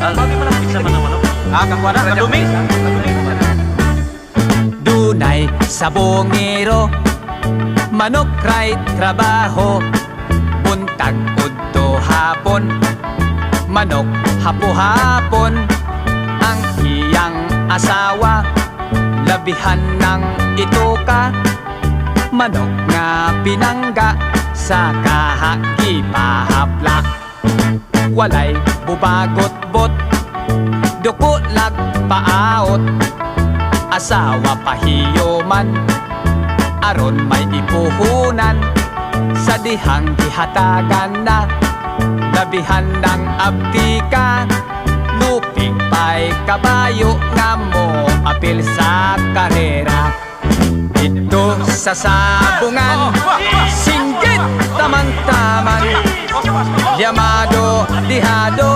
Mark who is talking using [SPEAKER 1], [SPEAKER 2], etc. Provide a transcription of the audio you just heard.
[SPEAKER 1] Sabi mo lang pizza man naman.
[SPEAKER 2] Ah, kakuha na.
[SPEAKER 1] Kadumi.
[SPEAKER 3] Dunay sa bongero Manok kray trabaho Buntag udto hapon Manok hapo-hapon Ang iyang asawa Labihan ng ituka Manok nga pinangga Sa kahagi pahaplak Walay bubagot-bot Duko lag paawot asawa pahiyoman aron may ipuhunan sa dihang gihatagan na. Labihan ng abtika luping pay kabayo nga mo apil sa karera. Ito sa sabungan singgit tamang-taman Llamado, dihado